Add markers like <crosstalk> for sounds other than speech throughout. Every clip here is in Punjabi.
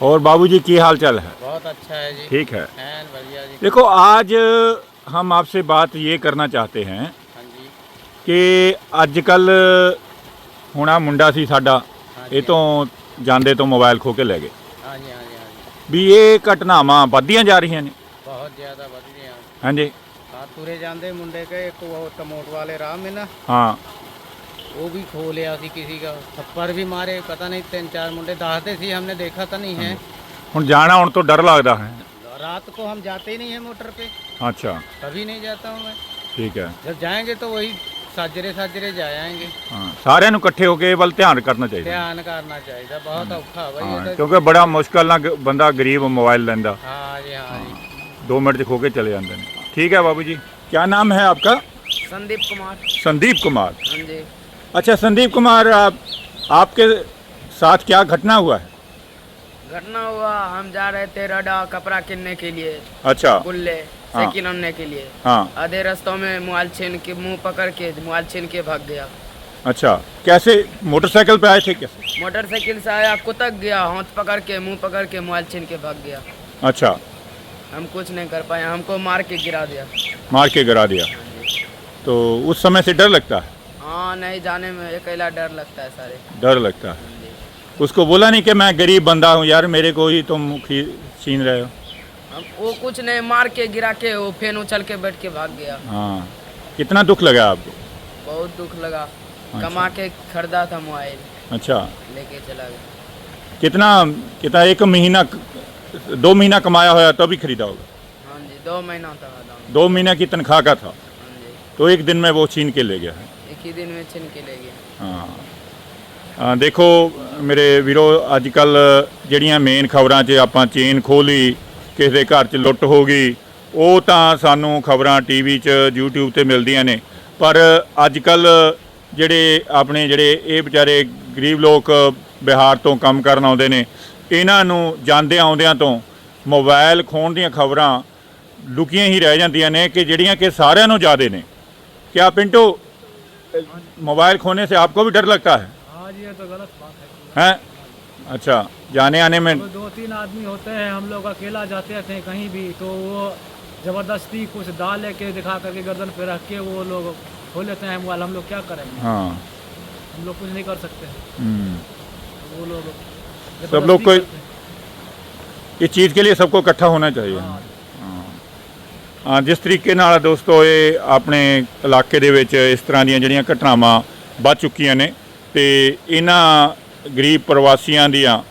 और बाबूजी की हाल चाल है बहुत अच्छा है जी ठीक है एन बढ़िया जी देखो आज हम आपसे बात ये करना चाहते हैं हाँ जी ਕਿ ਅੱਜ ਕੱਲ ਹੁਣ ਆ ਮੁੰਡਾ ਸੀ ਸਾਡਾ हाँ ਇਹ ਤੋਂ ਜਾਂਦੇ ਤੋਂ ਮੋਬਾਈਲ ਖੋ ਕੇ ਲੈ ਗਏ हाँ जी हाँ जी हाँ जी ਵੀ ਇਹ ਘਟਨਾਵਾਂ ਵੱਧਦੀਆਂ ਜਾ ਰਹੀਆਂ ਨੇ बहुत ज़्यादा बढ़ रही हैं ਹਾਂਜੀ हाँ तुरे जाते मुंडे के एक वो टमोट वाले राह में ना ਹਾਂ वो भी खो लिया सी किसी का थप्पड़ भी मारे पता नहीं तीन चार मुंडे दाहते थे हमने देखा तो नहीं है ਹੁਣ ਜਾਣਾ ਹੁਣ ਤੋਂ ਡਰ ਲੱਗਦਾ ਹੈ रात को हम जाते ही नहीं है मोटर पे ਅੱਛਾ कभी नहीं जाता हूँ मैं ਠੀਕ ਹੈ जब जाएंगे तो वही साजरे साजरे जा आएंगे ਹਾਂ ਸਾਰਿਆਂ ਨੂੰ ਇਕੱਠੇ ਹੋ ਕੇ ਇਹ ਵੱਲ ਧਿਆਨ ਕਰਨਾ ਚਾਹੀਦਾ ध्यान करना चाहिए बहुत औखा भाई ਹਾਂ ये तो ਕਿਉਂਕਿ ਬੜਾ ਮੁਸ਼ਕਲ ਨਾਲ ਗ- ਬੰਦਾ ਗਰੀਬ ਮੋਬਾਈਲ ਲੈਂਦਾ हाँ जी हाँ जी 2 ਮਿੰਟ 'ਚ ਖੋ ਕੇ ਚਲੇ ਜਾਂਦੇ ਨੇ ਠੀਕ ਹੈ बाबू जी क्या नाम है आपका संदीप कुमार संदीप कुमार हाँ जी अच्छा संदीप कुमार आप आपके साथ क्या घटना हुआ है? घटना हुआ हम जा रहे थे रडा कपड़ा किनने के लिए अच्छा। गुल्ले हाँ। साइकिल आनने के लिए। हाँ। आधे रास्तों में मोबाइल छीन के मुँह पकड़ के मोबाइल छीन के भाग गया। अच्छा कैसे मोटरसाइकिल पे आए थे कैसे? मोटरसाइकिल से आया कुतक गया हाथ पकड़ के मुँह पकड़ के मोबाइल छीन के भाग गया। अच्छा। हम कुछ नहीं कर पाए हमको मार के गिरा दिया। मार के गिरा दिया। तो उस समय से डर लगता है? हाँ नहीं जाने में अकेला डर लगता है सारे। डर लगता है। उसको बोला नहीं कि मैं गरीब बंदा हूँ यार मेरे को ही तुम छीन रहे हो। हम वो कुछ नहीं मार के गिरा के वो फेन उछल के बैठ के भाग गया। हाँ कितना दुख लगा आपको? बहुत दुख लगा। अच्छा। कमा के खरीदा था मोबाइल। अच्छा। लेके चला गया। कितना कितना एक महीना दो महीना कमाया होया तभी तो खरीदा होगा? हाँ जी दो महीना था दो महीना। की तनख्वाह का था? हाँ जी। तो एक दिन में वो छीन के ले गया है। ਹੀ ਦਿਨ ਵਿੱਚ ਛਿਨ ਹਾਂ। ਹਾਂ ਦੇਖੋ, ਮੇਰੇ ਵੀਰੋ ਅੱਜ ਕੱਲ ਜਿਹੜੀਆਂ ਮੇਨ ਖਬਰਾਂ 'ਚ ਆਪਾਂ ਚੇਨ ਖੋਲੀ, ਕਿਸੇ ਦੇ ਘਰ 'ਚ ਲੁੱਟ ਹੋ ਗਈ, ਉਹ ਤਾਂ ਸਾਨੂੰ ਖਬਰਾਂ ਟੀਵੀ 'ਚ, YouTube ਤੇ ਮਿਲਦੀਆਂ ਨੇ। ਪਰ ਅੱਜ ਕੱਲ ਜਿਹੜੇ ਆਪਣੇ ਜਿਹੜੇ ਇਹ ਵਿਚਾਰੇ ਗਰੀਬ ਲੋਕ ਬਿਹਾਰ ਤੋਂ ਕੰਮ ਕਰਨ ਆਉਂਦੇ ਨੇ, ਇਹਨਾਂ ਨੂੰ ਜਾਂਦੇ ਆਉਂਦਿਆਂ ਤੋਂ ਮੋਬਾਈਲ ਖੋਣ ਦੀਆਂ ਖਬਰਾਂ ਲੁਕੀਆਂ ਹੀ ਰਹਿ ਜਾਂਦੀਆਂ ਨੇ ਕਿ ਜਿਹੜੀਆਂ ਕਿ ਸਾਰਿਆਂ ਨੂੰ ਜ਼ਿਆਦੇ ਨੇ। ਕਿਆ ਪਿੰਟੋ? मोबाइल खोने से आपको भी डर लगता है? हाँ जी ये तो गलत बात है। हैं? अच्छा जाने आने में तो दो तीन आदमी होते हैं हम लोग अकेला जाते थे कहीं भी तो वो ज़बरदस्ती कुछ दाल लेके दिखा करके गर्दन पे रख के वो लोग खो लेते हैं मोबाइल। हम लोग क्या करेंगे? हाँ। हम लोग कुछ नहीं कर सकते। हम्म, वो लोग सब लोग कोई- इस चीज़ के लिए सबको इकट्ठा होना चाहिए। हाँ, ਜਿਸ ਤਰੀਕੇ ਨਾਲ ਦੋਸਤੋ ਇਹ ਆਪਣੇ ਇਲਾਕੇ ਦੇ ਵਿੱਚ ਇਸ ਤਰ੍ਹਾਂ ਦੀਆਂ ਜਿਹੜੀਆਂ ਘਟਨਾਵਾਂ ਵੱਧ ਚੁੱਕੀਆਂ ਨੇ ਤੇ ਇਹਨਾਂ ਗਰੀਬ ਪ੍ਰਵਾਸੀਆਂ ਦੀਆਂ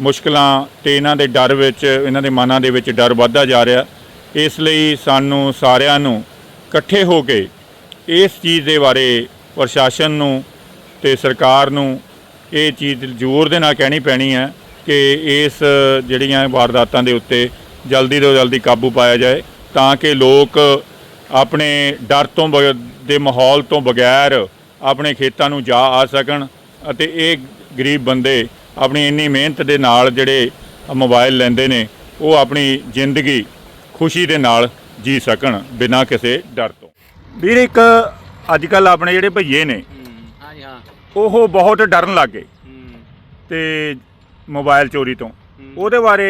ਮੁਸ਼ਕਲਾਂ ਤੇ ਇਹਨਾਂ ਦੇ ਡਰ ਵਿੱਚ, ਇਹਨਾਂ ਦੇ ਮਨਾਂ ਦੇ ਵਿੱਚ ਡਰ ਵੱਧਦਾ ਜਾ ਰਿਹਾ। ਇਸ ਲਈ ਸਾਨੂੰ ਸਾਰਿਆਂ ਨੂੰ ਇਕੱਠੇ ਹੋ ਕੇ ਇਸ ਚੀਜ਼ ਦੇ ਬਾਰੇ ਪ੍ਰਸ਼ਾਸਨ ਨੂੰ ਤੇ ਸਰਕਾਰ ਨੂੰ ਇਹ ਚੀਜ਼ ਜ਼ੋਰ ਦੇ ਨਾਲ ਕਹਿਣੀ ਪੈਣੀ ਹੈ ਕਿ ਇਸ ਜਿਹੜੀਆਂ ਵਾਰਦਾਤਾਂ ਦੇ ਉੱਤੇ ਜਲਦੀ ਤੋਂ ਜਲਦੀ ਕਾਬੂ ਪਾਇਆ ਜਾਏ। ਤਾਂ ਕਿ ਲੋਕ ਆਪਣੇ ਡਰ ਤੋਂ ਦੇ ਮਾਹੌਲ ਤੋਂ ਬਗੈਰ ਆਪਣੇ ਖੇਤਾਂ ਨੂੰ ਜਾ ਆ ਸਕਣ ਅਤੇ ਇਹ ਗਰੀਬ ਬੰਦੇ ਆਪਣੀ ਇੰਨੀ ਮਿਹਨਤ ਦੇ ਨਾਲ ਜਿਹੜੇ ਮੋਬਾਈਲ ਲੈਂਦੇ ਨੇ ਉਹ ਆਪਣੀ ਜ਼ਿੰਦਗੀ ਖੁਸ਼ੀ ਦੇ ਨਾਲ ਜੀ ਸਕਣ ਬਿਨਾਂ ਕਿਸੇ ਡਰ ਤੋਂ। ਵੀਰ ਇੱਕ ਅੱਜ ਕੱਲ ਆਪਣੇ ਜਿਹੜੇ ਭਈਏ ਨੇ ਉਹ ਬਹੁਤ ਡਰਨ ਲੱਗ ਗਏ ਤੇ ਮੋਬਾਈਲ ਚੋਰੀ ਤੋਂ। ਉਹਦੇ ਬਾਰੇ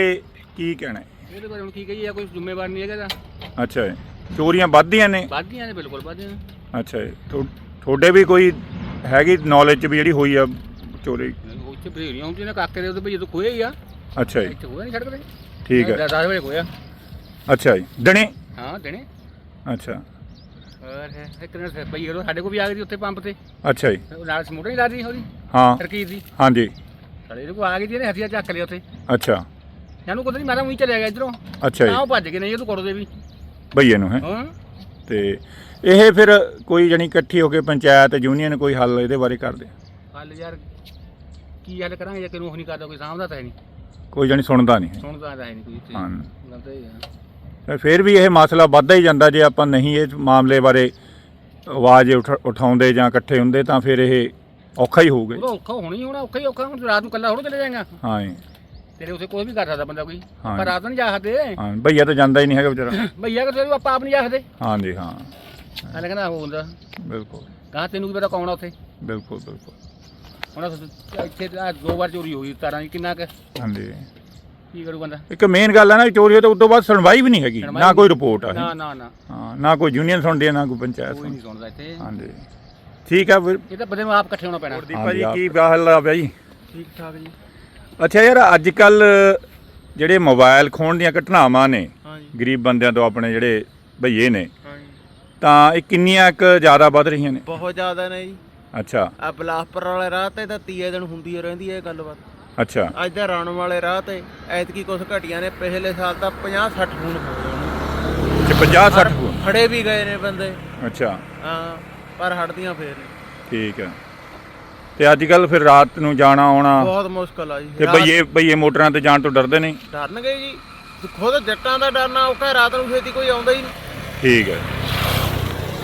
ਕੀ ਕਹਿਣਾ ਇਹਦੇ ਬਾਰੇ ਹੁਣ ਕੀ ਕਹੀਏ ਕੋਈ ਜ਼ਿੰਮੇਵਾਰ ਨਹੀਂ ਹੈਗਾ ਇਹਦਾ ਅੱਛਾ ਜੀ। ਚੋਰੀਆਂ ਵੱਧਦੀਆਂ ਨੇ? ਵੱਧਦੀਆਂ ਨੇ ਬਿਲਕੁਲ ਵੱਧਦੀਆਂ ਨੇ। ਅੱਛਾ ਜੀ। ਥੋ- ਤੁਹਾਡੇ ਵੀ ਕੋਈ ਹੈਗੀ ਨੌਲੇਜ ਚ ਵੀ ਜਿਹੜੀ ਹੋਈ ਆ ਚੋਰੀ? ਉੱਥੇ ਬਥੇਰੀਆਂ ਹੁੰਦੀਆਂ ਨੇ ਕਾਕੇ ਦੇ ਉਹਦੇ ਭਈ ਜਦੋਂ ਖੋਏ ਹੀ ਆ। ਅੱਛਾ ਜੀ। ਇੱਥੇ ਹੋਇਆ ਨਹੀਂ ਛੱਡ ਕੇ ਠੀਕ ਹੈ 10 ਵਜੇ ਖੋਇਆ ਅੱਛਾ ਜੀ। ਦਿਨੇ ਹਾਂ ਦਿਨੇ ਅੱਛਾ। ਹੋਰ ਇੱਕ ਦਿਨ ਫਿਰ ਭਈ ਸਾਡੇ ਕੋਲ ਵੀ ਆ ਗਈ ਸੀ ਉੱਥੇ ਪੰਪ ਤੇ। ਅੱਛਾ ਜੀ। ਉਹ ਨਾਲ ਸਮੋਟਰ ਨਹੀਂ ਲਾਦੀ ਉਹਦੀ। ਹਾਂ। ਤਰਕੀਬ ਦੀ। ਹਾਂਜੀ। ਸਾਡੇ ਕੋਲ ਆ ਗਈ ਸੀ ਇਹਨੇ ਹਥਿਆਰ ਚੱਕ ਲਿਆ ਉੱਥੇ। ਅੱਛਾ। ਜਾਨੂੰ ਨਹੀਂ ਮਾਰਾ ਉਹੀ ਚਲਿਆ ਗਿਆ ਇਧਰੋਂ। ਅੱਛਾ ਤਾਂ ਉਹ ਜੀ ਭੱਜ ਗਏ ਨਹੀਂ ਇਹ ਤੂੰ ਕਰੋ ਦੇ ਵੀ। ਭਈਏ ਨੂੰ ਹੈ? ਹਾਂ। ਤੇ ਇਹ ਫਿਰ ਕੋਈ ਜਣੀ ਇਕੱਠੀ ਹੋ ਕੇ ਪੰਚਾਇਤ ਯੂਨੀਅਨ ਕੋਈ ਹੱਲ ਇਹਦੇ ਬਾਰੇ ਕਰਦੇ? ਹੱਲ ਯਾਰ ਕੀ ਹੱਲ ਕਰਾਂਗੇ ਜੇ ਕਿਨੂੰ ਨਹੀਂ ਕਰਦਾ ਕੋਈ ਸਾਹਮਣਾ ਤਾਂ ਹੈ ਨਹੀਂ। ਕੋਈ ਜਣੀ ਸੁਣਦਾ ਨਹੀਂ। ਹੈ। ਸੁਣਦਾ ਤਾਂ ਹੈ ਨਹੀਂ ਕੋਈ ਹਾਂ। ਗੱਲ ਤਾਂ ਇਹ ਤੇ ਫਿਰ ਵੀ ਇਹ ਮਸਲਾ ਵੱਧਦਾ ਹੀ ਜਾਂਦਾ ਜੇ ਆਪਾਂ ਨਹੀਂ ਇਹ ਮਾਮਲੇ ਬਾਰੇ ਆਵਾਜ਼ ਉਠਾ- ਉਠਾਉਂਦੇ ਜਾਂ ਇਕੱਠੇ ਹੁੰਦੇ ਤਾਂ ਫਿਰ ਇਹ ਔਖਾ ਹੀ ਹੋਊਗਾ ਔਖਾ ਹੋਣਾ ਹੀ ਹੋਣਾ ਔਖਾ ਹੀ ਔਖਾ ਹੁਣ ਰਾਤ ਨੂੰ ਕੱਲਾ ਥੋੜਾ ਚਲੇ ਜਾਏਗਾ। ਹਾਂ ਜੀ, ਤੇਰੇ ਉਸੇ ਕੋਈ ਵੀ ਕਰ ਸਕਦਾ ਬੰਦਾ ਕੋਈ। ਹਾਂ। ਪਰ ਰਾਤ ਨੂੰ ਜਾ ਸਕਦੇ। ਹਾਂ ਭਈਆ ਤਾਂ ਜਾਂਦਾ ਹੀ ਨਹੀਂ ਹੈਗਾ ਵਿਚਾਰਾ। <clears throat> ਭਈਆ ਕਿ ਆਪਾਂ ਆਪ ਨਹੀਂ ਜਾ ਸਕਦੇ। ਹਾਂ ਜੀ ਹਾਂ। ਹਲੇ ਕਹਿੰਦਾ ਉਹ ਹੁੰਦਾ। ਬਿਲਕੁਲ। ਕਹਾਂ ਤੈਨੂੰ ਕੀ ਪਤਾ ਕੌਣ ਆ ਉੱਥੇ। ਬਿਲਕੁਲ ਬਿਲਕੁਲ। ਹੁਣ ਇੱਥੇ ਤਾਂ ਦੋ ਵਾਰ ਚੋਰੀ ਹੋਈ ਤਾਰਾਂ ਦੀ ਕਿੰਨਾ ਕੁ ਹਾਂਜੀ। ਕੀ ਕਰੂ ਬੰਦਾ? ਇੱਕ ਮੇਨ ਗੱਲ ਹੈ ਨਾ ਵੀ ਚੋਰੀ ਹੋਈ ਤਾਂ ਉਸ ਤੋਂ ਬਾਅਦ ਸੁਣਵਾਈ ਵੀ ਨਹੀਂ ਹੈਗੀ ਸੁਣਵਾਈ ਨਾ। ਕੋਈ ਰਿਪੋਰਟ ਆ ਨਾ ਨਾ ਨਾ। ਹਾਂ ਨਾ ਕੋਈ ਯੂਨੀਅਨ ਸੁਣਦੀ ਹੈ ਨਾ ਕੋਈ ਪੰਚਾਇਤ ਕੋਈ ਸੁਣਦੀ। ਨਹੀਂ ਸੁਣਦਾ ਇੱਥੇ। ਹਾਂਜੀ। ਠੀਕ ਆ ਫਿਰ। ਇਹ ਤਾਂ ਬੰਦੇ ਨੂੰ ਆਪ ਇਕੱਠੇ ਹੋਣਾ ਪੈਣਾ। ਦੀਪਾ ਜੀ ਕੀ ਹਾਲ ਆ ਬਾਈ? ਠੀਕ ਠਾਕ ਜੀ। ਅੱਛਾ ਯਾਰ ਅੱਜ ਕੱਲ ਜਿਹੜੇ ਮੋਬਾਈਲ ਖੋਣ ਦੀਆਂ ਘਟਨਾਵਾਂ ਨੇ ਗਰੀਬ ਬੰਦਿਆਂ ਤੋਂ ਆਪਣੇ ਜਿਹੜੇ ਭਈਏ ਨੇ ਤਾਂ ਇਹ ਕਿੰਨੀਆਂ ਕੁ ਜ਼ਿਆਦਾ ਵੱਧ ਰਹੀਆਂ ਨੇ? ਬਹੁਤ ਜ਼ਿਆਦਾ ਨੇ ਜੀ। ਅੱਛਾ। ਆ ਬਲਾਸਪੁਰ ਵਾਲੇ ਰਾਹ ਤੇ ਤਾਂ ਤੀਏ ਦਿਨ ਹੁੰਦੀ ਰਹਿੰਦੀ ਹੈ ਇਹ ਗੱਲਬਾਤ। ਅੱਛਾ। ਅੱਜ ਦਾ ਰਾਣ ਵਾਲੇ ਰਾਹ ਤੇ ਐਤਕੀ ਕੁਛ ਘਟੀਆਂ ਨੇ ਪਿਛਲੇ ਸਾਲ ਤਾਂ 50 60 ਫੋਨ ਹੋ ਗਏ। ਤੇ 50 60 ਫੋਨ ਫੜੇ ਵੀ ਗਏ ਨੇ ਬੰਦੇ। ਅੱਛਾ। ਹਾਂ ਪਰ ਹਟਦੀਆਂ ਫੇਰ ਨੇ। ਠੀਕ ਹੈ। ਤੇ ਅੱਜ ਕੱਲ ਫਿਰ ਰਾਤ ਨੂੰ ਜਾਣਾ ਆਉਣਾ। ਬਹੁਤ ਮੁਸ਼ਕਲ ਆ ਜੀ। ਤੇ ਰਾਤ- ਭਈਏ ਭਈਏ ਮੋਟਰਾਂ ਤੇ ਜਾਣ ਤੋਂ ਡਰਦੇ ਨਹੀਂ। ਡਰਨਗੇ ਜੀ। ਖੁਦ ਜੱਟਾਂ ਦਾ ਡਰਨਾ ਔਖਾ ਹੈ, ਰਾਤ ਨੂੰ ਛੇਤੀ ਕੋਈ ਆਉਂਦਾ ਹੀ ਨਹੀਂ। ਠੀਕ ਹੈ।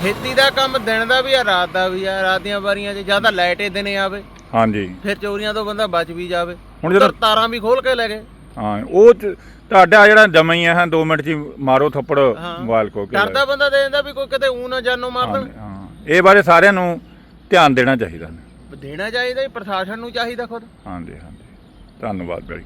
ਖੇਤੀ ਦਾ ਕੰਮ ਦਿਨ ਦਾ ਵੀ ਆ ਰਾਤ ਦਾ ਵੀ ਆ। ਰਾਤ ਦੀਆਂ ਵਾਰੀਆਂ 'ਚ ਜਾਂ ਤਾਂ ਲਾਈਟ ਏ ਦਿਨੇ ਆਵੇ। ਹਾਂਜੀ। ਫਿਰ ਚੋਰੀਆਂ ਤੋਂ ਬੰਦਾ ਬਚ ਵੀ ਜਾਵੇ। ਹੁਣ ਜਦੋਂ- ਤਾਰਾਂ ਵੀ ਖੋਲ ਕੇ ਲੈ ਗਏ। ਹਾਂ ਉਹ ਚ- ਤੁਹਾਡਾ ਜਿਹੜਾ ਜਮਾ ਹੀ ਹੈ 2 ਮਿੰਟ ਚ ਹੀ ਮਾਰੋ ਥੱਪੜ। ਮੋਬਾਈਲ ਕੋ ਕੇ ਡਰਦਾ ਬੰਦਾ ਦੇ ਦਿੰਦਾ ਵੀ ਕੋਈ ਕਿਤੇ ਊ ਨਾ ਜਾਨੋਂ ਮਾਰ ਦੇਣ। ਹਾਂ। ਇਹ ਬਾਰੇ ਸਾਰਿਆਂ ਨੂੰ ਧਿਆਨ ਦੇਣਾ ਚਾਹੀਦਾ। ਦੇਣਾ ਚਾਹੀਦਾ ਜੀ ਪ੍ਰਸ਼ਾਸਨ ਨੂੰ ਚਾਹੀਦਾ ਖੁਦ। ਹਾਂਜੀ ਹਾਂਜੀ। ਧੰਨਵਾਦ ਬੜੀ